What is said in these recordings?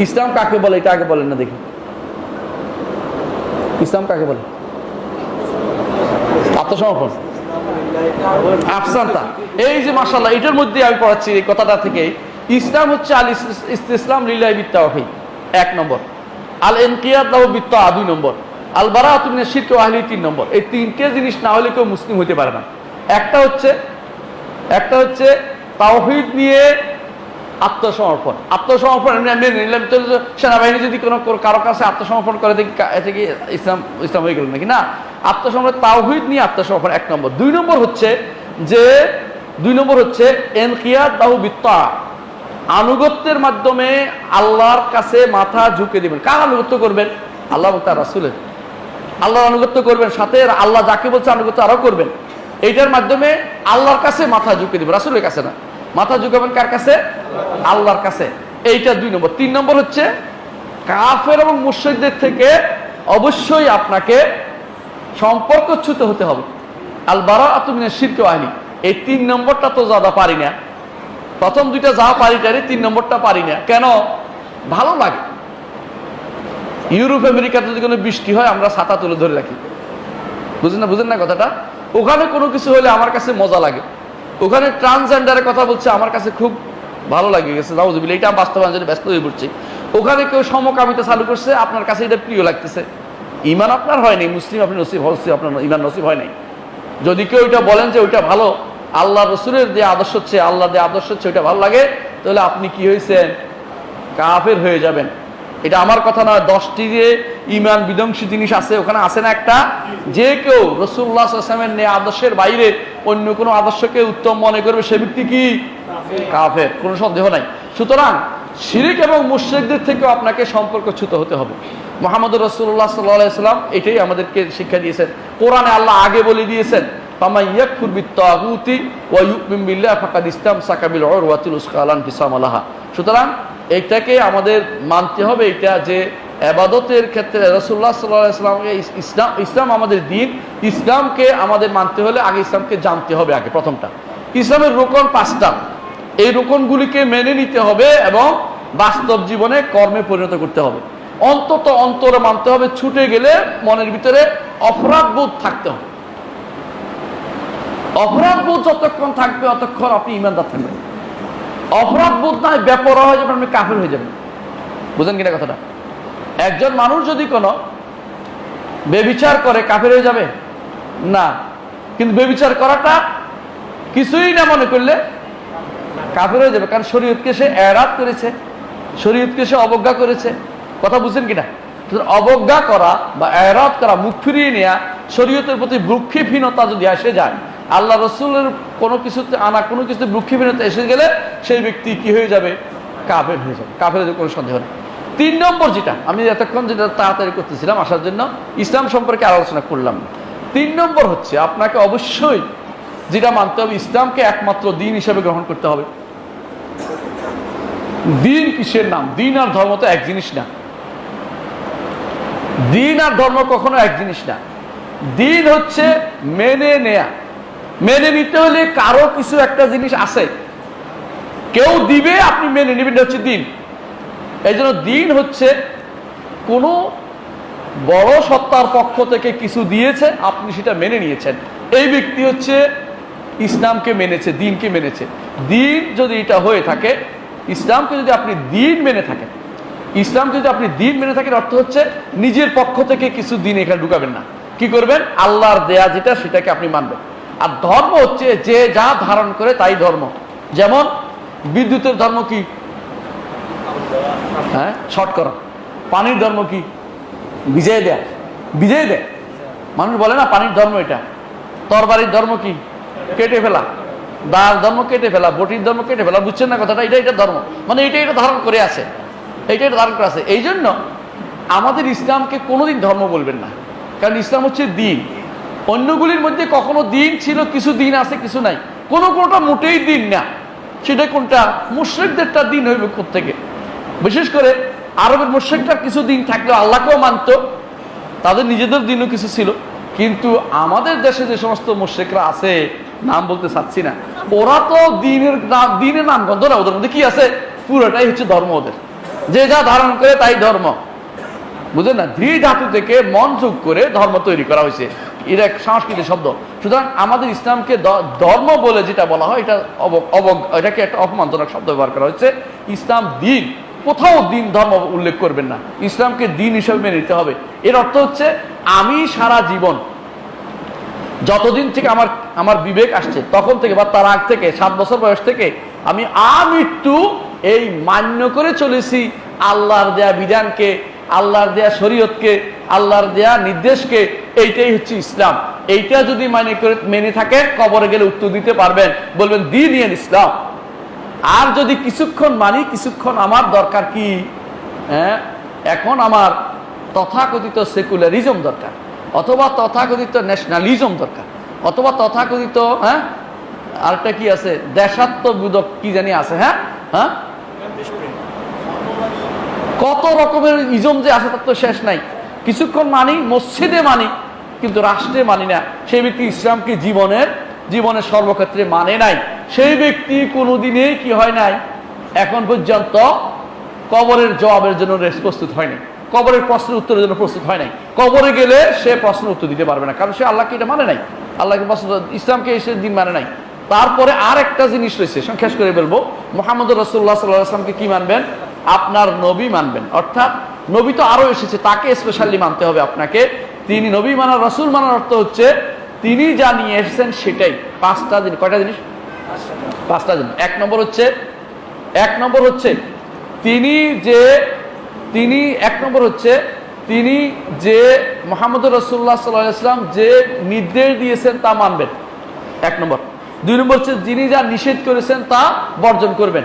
ইসলাম কাকে বলে? এটা আগে বলেন না দেখি। ইসলাম কাকে বলে? আত্মসমর্পণ। এই যে মাসাল্লাহ এটার মধ্যে আমি পড়াচ্ছি এই কথাটা থেকে। ইসলাম হচ্ছে আল ইস- ইস- ইসলাম এক নম্বর। আল এনকিয়াত বিত্তা দুই নম্বর। আল বারা তুমি শিরকে তিন নম্বর। এই তিনটে জিনিস না হলে কেউ মুসলিম হতে পারে না। একটা হচ্ছে একটা হচ্ছে তাওহিদ নিয়ে আত্মসমর্পণ। আত্মসমর্পণ এমনি আমি নিলাম সেনাবাহিনী যদি কোনো কারও কাছে আত্মসমর্পণ করে দেখি এতে কি ইসলাম ইসলাম হয়ে গেল নাকি? না। আত্মসমর্পণ, তাওহিদ নিয়ে আত্মসমর্পণ এক নম্বর। দুই নম্বর হচ্ছে যে, দুই নম্বর হচ্ছে এনকিয়াত বাহু বিত্তা। আনুগত্যের মাধ্যমে আল্লাহর কাছে মাথা ঝুঁকে দিবেন। কার আনুগত্য করবেন? আল্লাহ তার রাসুলের। আল্লাহর আনুগত্য করবেন, সাথে আল্লাহ যাকে বলছে আনুগত্য আরও করবেন। এইটার মাধ্যমে আল্লাহর কাছে মাথা ঝুঁকে দিবেন, রাসুলের কাছে না। মাথা ঝুঁকাবেন কার কাছে? আল্লাহর কাছে। এইটা দুই নম্বর। তিন নম্বর হচ্ছে, কাফের এবং মুর্শিদদের থেকে অবশ্যই আপনাকে সম্পর্কচ্যুত হতে হবে। আল বারা তুমি শিরকে আহলি। এই তিন নম্বরটা তো যাদা পারি না। প্রথম দুইটা যা পারি টারি তিন নম্বরটা পারি না। কেন? ভালো লাগে। ইউরোপ, আমেরিকাতে যদি কোনো বৃষ্টি হয়, আমরা ছাতা তুলে ধরে রাখি। বুঝেন না বুঝেন না কথাটা? ওখানে কোনো কিছু হলে আমার কাছে মজা লাগে। ওখানে ট্রান্সজেন্ডারের কথা বলছে, আমার কাছে খুব ভালো লাগে গেছে নাউজুবিল্লাহ এটা বাস্তবায়ন জন্য ব্যস্ত হয়ে পড়ছি। ওখানে কেউ সমকামিতা চালু করছে, আপনার কাছে এটা প্রিয় লাগতেছে। ইমান আপনার হয়নি মুসলিম আপনি নসিব হচ্ছে আপনার ইমান নসিব হয় নাই। যদি কেউ এটা বলেন যে ওইটা ভালো, আল্লাহ রসুলের যে আদর্শ হচ্ছে, আল্লাহ যে আদর্শ হচ্ছে, ওইটা ভালো লাগে, তাহলে আপনি কি হয়েছেন? কাফের হয়ে যাবেন। এটা আমার কথা নয়, দশটি যে ইমান বিধ্বংসী জিনিস আছে, ওখানে আছে না একটা? যে কেউ রসুল্লাহ আসলামের আদর্শের বাইরে অন্য কোনো আদর্শকে উত্তম মনে করবে সে ব্যক্তি কি? কাফের। কোনো সন্দেহ নাই। সুতরাং শিরিক এবং মুশ্রিকদের থেকেও আপনাকে সম্পর্ক সম্পর্কচ্যুত হতে হবে। মোহাম্মদ রসুল্লাহ সাল্লাম এটাই আমাদেরকে শিক্ষা দিয়েছেন। কোরআনে আল্লাহ আগে বলে দিয়েছেন সুতরাং এইটাকে আমাদের মানতে হবে এটা যে আবাদতের ক্ষেত্রে রসুল্লাহ সাল্লাহামকে ইসলাম ইসলাম আমাদের দিন, ইসলামকে আমাদের মানতে হলে আগে ইসলামকে জানতে হবে আগে প্রথমটা। ইসলামের রোকন পাঁচটা। এই রোকনগুলিকে মেনে নিতে হবে এবং বাস্তব জীবনে কর্মে পরিণত করতে হবে। অন্তত অন্তরে মানতে হবে, ছুটে গেলে মনের ভিতরে অপরাধ বোধ থাকতে হবে। অপরাধ বোধ যতক্ষণ থাকবে ততক্ষণ আপনি ইমানদার থাকবেন। অপরাধ বোধ নাই ব্যাপার হয়ে যাবেন, আপনি কাফের হয়ে যাবেন। বুঝেন কিনা কথাটা? একজন মানুষ যদি কোনো বেবিচার করে, কাফের হয়ে যাবে? না। কিন্তু বেবিচার করাটা কিছুই না মনে করলে কাফের হয়ে যাবে। কারণ শরীয়তকে সে এরাত করেছে, শরীয়তকে সে অবজ্ঞা করেছে। কথা বুঝছেন কিনা? অবজ্ঞা করা বা এরাত করা, মুখ ফিরিয়ে নেওয়া শরীয়তের প্রতি ভ্রুক্ষেপহীনতা যদি এসে যায়, আল্লাহ রসুলের কোনো কিছুতে আনা, কোনো কিছুতে ভ্রুক্ষেপহীনতা এসে গেলে সেই ব্যক্তি কি হয়ে যাবে? কাফের হয়ে যাবে। কাফের হয়ে কোনো সন্দেহ নেই। তিন নম্বর যেটা, আমি এতক্ষণ যেটা তাড়াতাড়ি করতেছিলাম আসার জন্য, ইসলাম সম্পর্কে আলোচনা করলাম তিন নম্বর হচ্ছে, আপনাকে অবশ্যই যেটা মানতে হবে, ইসলামকে একমাত্র দিন হিসেবে গ্রহণ করতে হবে। দিন কিসের নাম? দিন আর ধর্ম তো এক জিনিস না। দিন আর ধর্ম কখনো এক জিনিস না। দিন হচ্ছে মেনে নেয়া। মেনে নিতে হলে কারও কিছু একটা জিনিস আছে। কেউ দিবে, আপনি মেনে নেবেন হচ্ছে দিন। এই জন্য দিন হচ্ছে কোনো বড় সত্তার পক্ষ থেকে কিছু দিয়েছে, আপনি সেটা মেনে নিয়েছেন। এই ব্যক্তি হচ্ছে ইসলামকে মেনেছে, দিনকে মেনেছে। দিন যদি এটা হয়ে থাকে, ইসলামকে যদি আপনি দিন মেনে থাকেন, ইসলামকে যদি আপনি দিন মেনে থাকেন, অর্থ হচ্ছে নিজের পক্ষ থেকে কিছু দিন এখানে ঢুকাবেন না। কি করবেন? আল্লাহর দেয়া যেটা, সেটাকে আপনি মানবেন। আর ধর্ম হচ্ছে যে যা ধারণ করে তাই ধর্ম। যেমন বিদ্যুতের ধর্ম কি? হ্যাঁ? শর্ট করা। পানির ধর্ম কি? বিজয় দেয়। বিজয় দেয়। মানুষ বলে না পানির ধর্ম এটা। তরবারির ধর্ম কি? কেটে ফেলা। দার ধর্ম কেটে ফেলা, বটির ধর্ম কেটে ফেলা, বুঝছেন না কথাটা? এটা এটা ধর্ম। মানে এটা এটা ধারণ করে আছে। এইটা এটা ধারণ করে আছে। এই জন্য আমাদের ইসলামকে কোনোদিন ধর্ম বলবেন না। কারণ ইসলাম হচ্ছে দিন। অন্যগুলির মধ্যে কখনো দিন ছিল, কিছু দিন আছে, কিছু নাই। কোনো কোনোটা মোটেই দিন না। সেটা কোনটা? মুশ্রিকদেরটা দিন হইবে থেকে বিশেষ করে আরবের মুশ্রিকটার কিছু দিন থাকলেও আল্লাহকেও মানত, তাদের নিজেদের দিনও কিছু ছিল। কিন্তু আমাদের দেশে যে সমস্ত মুশ্রিকরা আছে, নাম বলতে চাচ্ছি না। ওরা তো দিনের নাম দিনের নাম গন্ধ না, ওদের মধ্যে কি আছে? পুরোটাই হচ্ছে ধর্ম ওদের। যে যা ধারণ করে তাই ধর্ম। বুঝলেন না? ধী ধাতু থেকে মন যোগ করে ধর্ম তৈরি করা হয়েছে। এটা এক সাংস্কৃতিক শব্দ। সুতরাং আমাদের ইসলামকে ধর্ম বলে যেটা বলা হয়, এটা অব- এটাকে একটা অপমানজনক শব্দ ব্যবহার করা হয়েছে। ইসলাম দিন। কোথাও দিন ধর্ম উল্লেখ করবেন না। ইসলামকে দিন হিসেবে মেনে নিতে হবে। এর অর্থ হচ্ছে, আমি সারা জীবন যতদিন থেকে আমার আমার বিবেক আসছে, তখন থেকে বা তার আগ থেকে, সাত বছর বয়স থেকে, আমি আমৃত্যু এই মান্য করে চলেছি আল্লাহর দেয়া বিধানকে, আল্লাহর দেয়া শরীয়তকে, আল্লাহর দেয়া নির্দেশকে, এইটাই হচ্ছে ইসলাম। এইটা যদি মানে করে, মেনে থাকেন, কবরে গেলে উত্তর দিতে পারবেন। বলবেন, দিন ইয়েন ইসলাম। আর যদি কিছুক্ষণ মানি, কিছুক্ষণ আমার দরকার কি? হ্যাঁ? এখন আমার তথাকথিত সেকুলারিজম দরকার, অথবা তথাকথিত ন্যাশনালিজম দরকার, অথবা তথাকথিত হ্যাঁ? আরেকটা কি আছে? দেশাত্মবোধক কি জানি আছে হ্যাঁ? হ্যাঁ? কত রকমের ইজম যে আছে তার তো শেষ নাই। কিছুক্ষণ মানি, মসজিদে মানি, কিন্তু রাষ্ট্রে মানি না। সেই ব্যক্তি ইসলামকে জীবনের জীবনের সর্বক্ষেত্রে মানে নাই। সেই ব্যক্তি কোনোদিনই কি হয় নাই? এখন পর্যন্ত কবরের জবাবের জন্য রেস- প্রস্তুত হয়নি। কবরের প্রশ্নের উত্তরের জন্য প্রস্তুত হয় নাই। কবরে গেলে সে প্রশ্নের উত্তর দিতে পারবে না, কারণ সে আল্লাহকে এটা মানে নাই। আল্লাহকে পছন্দ ইসলামকে এসে দিন মানে নাই। তারপরে আর একটা জিনিস রয়েছে সংখ্যাস করে বলব মোহাম্মদ রসুল্লাহ সাল্লাহ আসলামকে কি মানবেন? আপনার নবী মানবেন। অর্থাৎ নবী তো আরও এসেছে, তাকে স্পেশালি মানতে হবে আপনাকে। তিনি নবী মানার, রসুল মানার অর্থ হচ্ছে, তিনি যা নিয়ে এসেছেন সেটাই। পাঁচটা জিনিস, কয়টা জিনিস? পাঁচটা জিনিস এক নম্বর হচ্ছে, এক নম্বর হচ্ছে, তিনি যে, তিনি, এক নম্বর হচ্ছে, তিনি যে মোহাম্মদ রসুল্লাহ সাল্লাম যে নির্দেশ দিয়েছেন তা মানবেন। এক নম্বর। দুই নম্বর হচ্ছে, যিনি যা নিষেধ করেছেন তা বর্জন করবেন।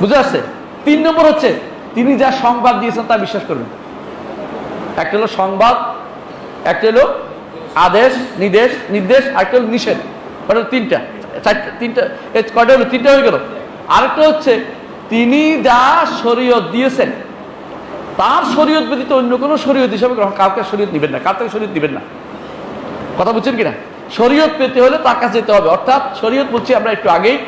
বুঝে আসছে? তিন নম্বর হচ্ছে, তিনি যা সংবাদ দিয়েছেন তা বিশ্বাস করবেন। একটা হলো সংবাদ, একটা হলো আদেশ, নির্দেশ নির্দেশ আরেকটা হলো নিষেধ। ওটা তিনটা। তিনটা কয়টা হলো? তিনটা হয়ে গেল। আরেকটা হচ্ছে, তিনি যা শরীয়ত দিয়েছেন, তার শরীয়ত ব্যতীত অন্য কোনো শরীয়ত হিসাবে গ্রহণ কাউকে শরীয়ত নিবেন না, কার থেকে শরীয়ত নিবেন না? কথা বুঝছেন কিনা? শরীয়ত পেতে হলে তার কাছে যেতে হবে। অর্থাৎ শরীয়ত বলছি আমরা একটু আগেই,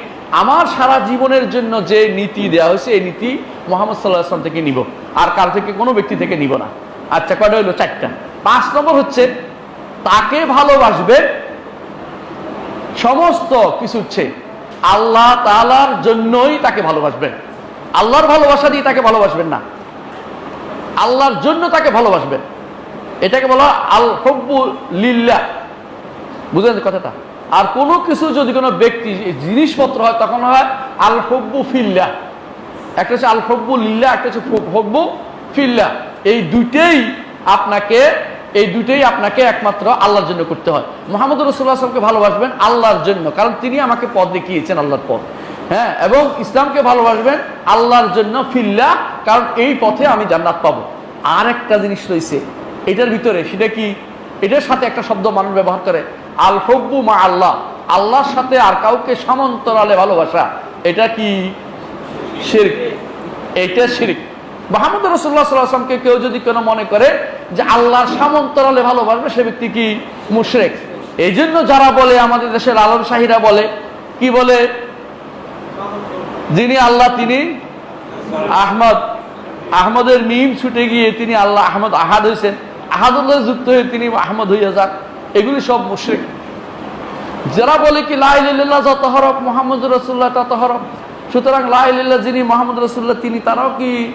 আমার সারা জীবনের জন্য যে নীতি দেওয়া হয়েছে, এই নীতি মোহাম্মদ সাল্লাহ আসলাম থেকে নিব। আর কার থেকে? কোনো ব্যক্তি থেকে নিব না। আচ্ছা কয়টা হলো? চারটা। পাঁচ নম্বর হচ্ছে, তাকে ভালোবাসবে সমস্ত কিছু হচ্ছে আল্লাহ তালার জন্যই তাকে ভালোবাসবেন। আল্লাহর ভালোবাসা দিয়ে তাকে ভালোবাসবেন না। আল্লাহর জন্য তাকে ভালোবাসবেন। এটাকে বলা আল হব্বু লিল্লা বুঝলেন কথাটা? আর কোনো কিছু যদি কোনো ব্যক্তি জিনিসপত্র হয়, তখন হয় আল হব্বু ফিল্লা একটা হচ্ছে আল হব্বু লিল্লা একটা হচ্ছে হব্বু ফিল্লা এই দুইটাই আপনাকে এই দুইটাই আপনাকে একমাত্র আল্লাহর জন্য করতে হয়। মোহাম্মদ রসুল্লাহ আসলামকে ভালোবাসবেন আল্লাহর জন্য, কারণ তিনি আমাকে পথ দেখিয়েছেন আল্লাহর পথ। হ্যাঁ এবং ইসলামকে ভালোবাসবেন আল্লাহর জন্য ফিল্লা, কারণ এই পথে আমি জান্নাত পাবো। আর একটা জিনিস রয়েছে, এটার ভিতরে সেটা কি? এটার সাথে একটা শব্দ মানুষ ব্যবহার করে আল হব্বু মা আল্লাহ আল্লাহর সাথে আর কাউকে সামন্তরালে ভালোবাসা, এটা কি? শিরক। এইটা শিরিক। মোহাম্মদ রসুল্লাহ সাল্লামকে কেউ যদি কোনো মনে করে যে আল্লাহর সামন্তরালে ভালোবাসবে, সে ব্যক্তি কি? মুশরেক। এই জন্য যারা বলে, আমাদের দেশের আলম শাহিরা বলে, কি বলে? যিনি আল্লাহ, তিনি আহমদ। আহমদের মিম ছুটে গিয়ে তিনি আল্লাহ আহমদ আহাদ হয়েছেন আহাদুল্লাহ যুক্ত হয়ে তিনি আহমদ হইয়া যান। এগুলি সব মুশরিক। যারা বলে কি লাইল্লাহ যত হরফ, মোহাম্মদ রসুল্লাহ তত হরফ। সুতরাং লাইল্লাহ যিনি মোহাম্মদ রসুল্লাহ তিনি তারাও কি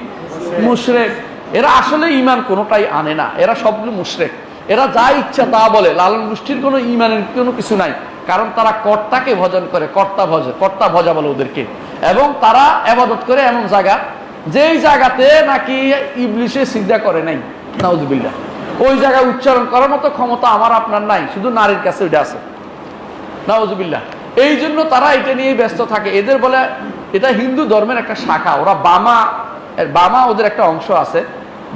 মুশরেক। এরা আসলে ইমান কোনোটাই আনে না। এরা সবগুলো মুশরেক। এরা যা ইচ্ছা তা বলে। লালন গোষ্ঠীর কোনো ইমানের কোনো কিছু নাই। কারণ তারা কর্তাকে ভজন করে, কর্তা ভজ, কর্তা ভজা বলে ওদেরকে। এবং তারা আবাদত করে এমন জায়গা, যেই জায়গাতে নাকি ইবলিশে সিদ্ধা করে নাই। নাউজুবিল্লাহ। ওই জায়গায় উচ্চারণ করার মতো ক্ষমতা আমার আপনার নাই। শুধু নারীর কাছে ওইটা আছে। নওয়াজুবিল্লাহ এই জন্য তারা এটা নিয়ে ব্যস্ত থাকে। এদের বলে এটা হিন্দু ধর্মের একটা শাখা। ওরা বামা এর বামা ওদের একটা অংশ আছে,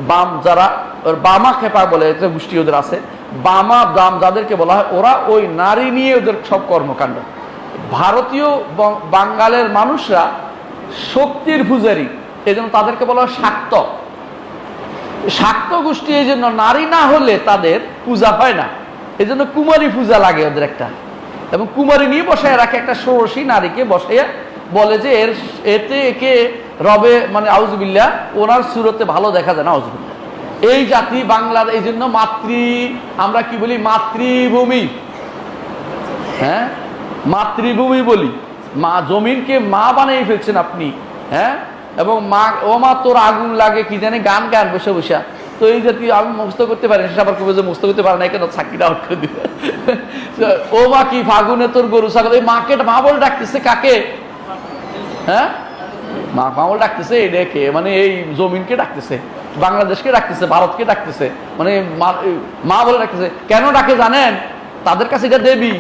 বাম যারা, ওর বামা খেপা বলে একটা গোষ্ঠী ওদের আছে, বামা দাম যাদেরকে বলা হয়, ওরা ওই নারী নিয়ে ওদের সব কর্মকাণ্ড। ভারতীয় বাঙ্গালের মানুষরা শক্তির পূজারী এই জন্য তাদেরকে বলা হয় শাক্ত। শাক্ত গোষ্ঠী এই জন্য নারী না হলে তাদের পূজা হয় না। এই জন্য কুমারী পূজা লাগে ওদের একটা। এবং কুমারী নিয়ে বসায় রাখে একটা ষোড়শী নারীকে বসাইয়া বলে যে এর, এতে একে রবে মানে আউজবিল্লা ওনার সুরতে ভালো দেখা যায় না আউজবিল্লা এই জাতি বাংলার এই জন্য মাতৃ আমরা কি বলি? মাতৃভূমি। হ্যাঁ? মাতৃভূমি বলি। মা জমিনকে মা বানিয়ে ফেলছেন আপনি। হ্যাঁ? এবং মা ও মা তোর আগুন লাগে কি জানে গান গান বসে বসে। তো এই জাতীয় আমি মুস্ত করতে পারি না, সে আবার কবে যে মুস্ত করতে পারে না কেন চাকরিটা আউট করে দিবে। ও মা কি ফাগুনে তোর গরু ছাগল এই মাকে মা বলে ডাকতেছে কাকে? হ্যাঁ? মা মা ডাকতেছে ডেকে মানে এই জমিনকে ডাকতেছে, বাংলাদেশকে ডাকতেছে, ভারতকে ডাকতেছে মানে মা- বলে ডাকতেছে, কেন ডাকে জানেন? তাদের কাছে এটা দেবী।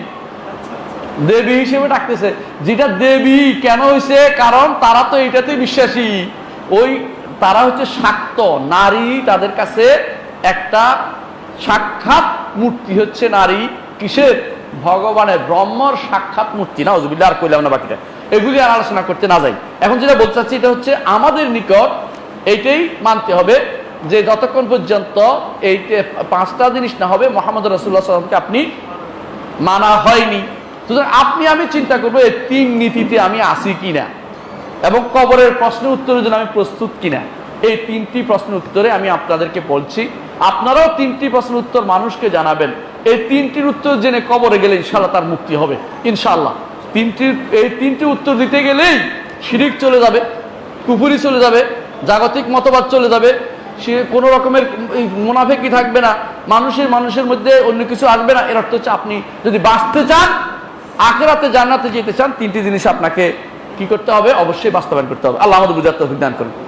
দেবী হিসেবে ডাকতেছে, যেটা দেবী কেন হয়েছে কারণ তারা তো এটাতে বিশ্বাসী। ওই, তারা হচ্ছে শাক্ত, নারী, তাদের কাছে একটা সাক্ষাৎ মূর্তি হচ্ছে নারী, কিসের? ভগবানের, ব্রহ্মর সাক্ষাৎ মূর্তি, না ওজবিল্লা আর কইলাম না বাকিটা। এগুলি আর আলোচনা করতে না যাই। এখন যেটা বলতে চাচ্ছি, এটা হচ্ছে আমাদের নিকট এইটাই মানতে হবে যে যতক্ষণ পর্যন্ত এই পাঁচটা জিনিস না হবে, মোহাম্মদ রসুল্লাহ সাল্লামকে আপনি মানা হয়নি। সুতরাং আপনি, আমি চিন্তা করব এই তিন নীতিতে আমি আসি কিনা এবং কবরের প্রশ্নের উত্তরের জন্য আমি প্রস্তুত কিনা। এই তিনটি প্রশ্নের উত্তরে আমি আপনাদেরকে বলছি, আপনারাও তিনটি প্রশ্নের উত্তর মানুষকে জানাবেন। এই তিনটির উত্তর জেনে কবরে গেলে ইনশাল্লাহ তার মুক্তি হবে ইনশাল্লাহ তিনটির এই তিনটি উত্তর দিতে গেলেই শিরিক চলে যাবে কুপুরি চলে যাবে, জাগতিক মতবাদ চলে যাবে, সে কোনো রকমের মোনাফেকি থাকবে না, মানুষের মানুষের মধ্যে অন্য কিছু আসবে না। এর অর্থ হচ্ছে আপনি যদি বাঁচতে চান, আখেরাতে জান্নাতে যেতে চান, তিনটি জিনিস আপনাকে কি করতে হবে? অবশ্যই বাস্তবায়ন করতে হবে। আল্লাহ আমাদের বুঝার তৌফিক দান করুন।